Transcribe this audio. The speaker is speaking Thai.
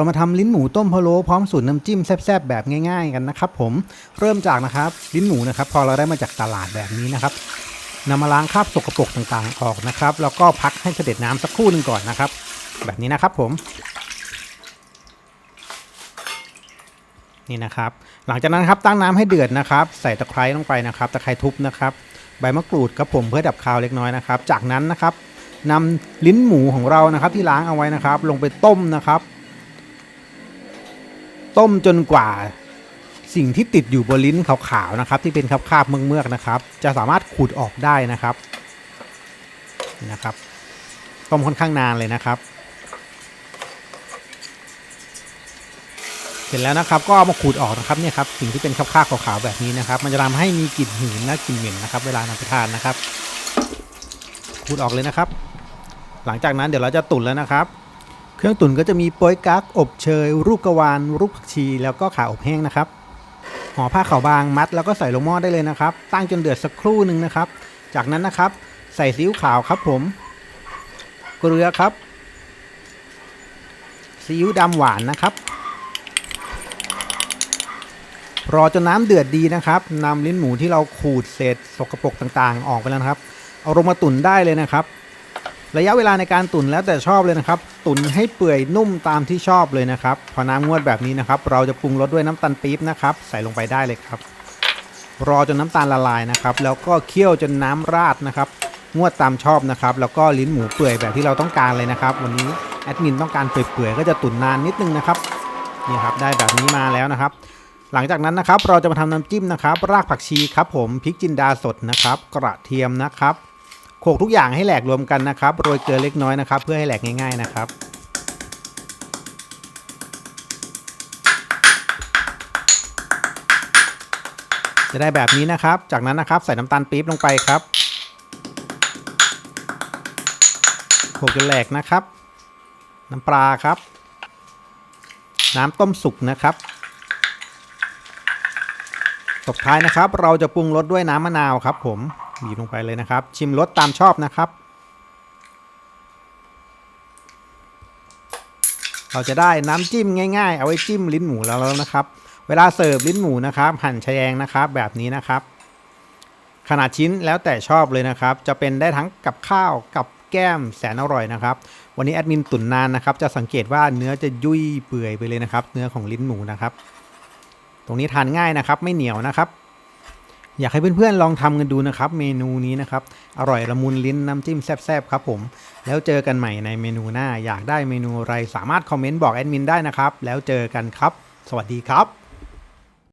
เรามาทำลิ้นหมูต้มพะโล้พร้อมสูตรน้ำจิ้มแซ่บๆแบบง่าย ๆ กันนะครับผมเริ่มจากนะครับลิ้นหมูนะครับ พอเราได้มาจากตลาดแบบนี้นะครับนำมาล้างคราบสกปรกต่างๆออกนะครับ แล้วก็พักให้เสด็จน้ำสักครู่หนึ่งก่อนนะครับ แบบนี้นะครับผม นี่นะครับ หลังจากนั้นครับตั้งน้ำให้เดือดนะครับ ใส่ตะไคร้ลงไปนะครับ ตะไคร้ทุบนะครับใบมะกรูดครับผมเพื่อดับคาวเล็กน้อยนะครับ จากนั้นนะครับนำลิ้นหมูของเรานะครับที่ล้างเอาไว้นะครับ ลงไปต้มนะครับ ต้มจนกว่าสิ่งที่ติดอยู่บนลิ้นขาวๆนะครับ ที่เป็นคราบๆเมือกๆนะครับ จะสามารถขูดออกได้นะครับนะครับ ต้มค่อนข้างนานเลยนะครับ เสร็จแล้วนะครับก็เอามาขูดออกนะครับเนี่ยครับสิ่งที่เป็นคราบๆขาวๆแบบนี้นะครับ มันจะทำให้มีกลิ่นหืนและกลิ่นเหม็นนะครับ เวลานำไปทานนะครับขูดออกเลยนะครับ หลังจากนั้นเดี๋ยวเราจะตุ๋นแล้วนะครับ เครื่องตุ๋นก็จะมีโป๊ยกั๊กอบเชย รูปกระวานรูปผักชี แล้วก็ขาอบแห้งนะครับห่อผ้าขาวบางมัดแล้วก็ใส่ลงหม้อได้เลยนะครับ ตั้งจนเดือดสักครู่หนึ่งนะครับ จากนั้นนะครับใส่ซีอิ๊วขาวครับผม เกลือครับซีอิ๊วดำหวานนะครับ รอจนน้ำเดือดดีนะครับนำลิ้นหมูที่เราขูดเศษสกปรกต่างๆ ออกไปแล้วนะครับ เอาลงมาตุ๋นได้เลยนะครับ ระยะเวลาในการตุ๋นแล้วแต่ชอบเลยนะครับ ตุ๋นให้เปื่อยนุ่มตามที่ชอบเลยนะครับ พอน้ำงวดแบบนี้นะครับ เราจะปรุงรสด้วยน้ำตาลปี๊บนะครับ ใส่ลงไปได้เลยครับ รอจนน้ำตาลละลายนะครับ แล้วก็เคี่ยวจนน้ำราดนะครับ งวดตามชอบนะครับ แล้วก็ลิ้นหมูเปื่อยแบบที่เราต้องการเลยนะครับ วันนี้แอดมินต้องการเปื่อยๆก็จะตุ๋นนานนิดนึงนะครับนี่ครับได้แบบนี้มาแล้วนะครับ หลังจากนั้นนะครับ เราจะมาทำน้ำจิ้มนะครับ รากผักชีครับผมพริกจินดาสดนะครับ กระเทียมนะครับ โขกทุกอย่างให้แหลกรวมกันนะครับโรยเกลือเล็กน้อยนะครับ เพื่อให้แหลกง่าย ๆนะครับ จะได้แบบนี้นะครับ จากนั้นนะครับใส่น้ำตาลปี๊บลงไปครับโขกจนแหลกนะครับ น้ำปลาครับ น้ำต้มสุกนะครับตบท้ายนะครับ เราจะปรุงรสด้วยน้ำมะนาวครับผม บีบลงไปเลยนะครับ ชิมรสตามชอบนะครับ เราจะได้น้ำจิ้มง่ายๆ เอาไว้จิ้มลิ้นหมูแล้วแล้วนะครับ เวลาเสิร์ฟลิ้นหมูนะครับ หั่นแยงนะครับ แบบนี้นะครับ ขนาดชิ้นแล้วแต่ชอบเลยนะครับ จะเป็นได้ทั้งกับข้าวกับแก้มแสนอร่อยนะครับ วันนี้แอดมินตุ๋นนานนะครับ จะสังเกตว่าเนื้อจะยุ่ยเปื่อยไปเลยนะครับ เนื้อของลิ้นหมูนะครับ ตรงนี้ทานง่ายนะครับ ไม่เหนียวนะครับ อยากให้เพื่อนๆลองทำกันดูนะครับ เมนูนี้นะครับ อร่อยละมุนลิ้นน้ำจิ้มแซ่บๆครับผม แล้วเจอกันใหม่ในเมนูหน้า อยากได้เมนูอะไรสามารถคอมเมนต์บอกแอดมินได้นะครับ แล้วเจอกันครับ สวัสดีครับ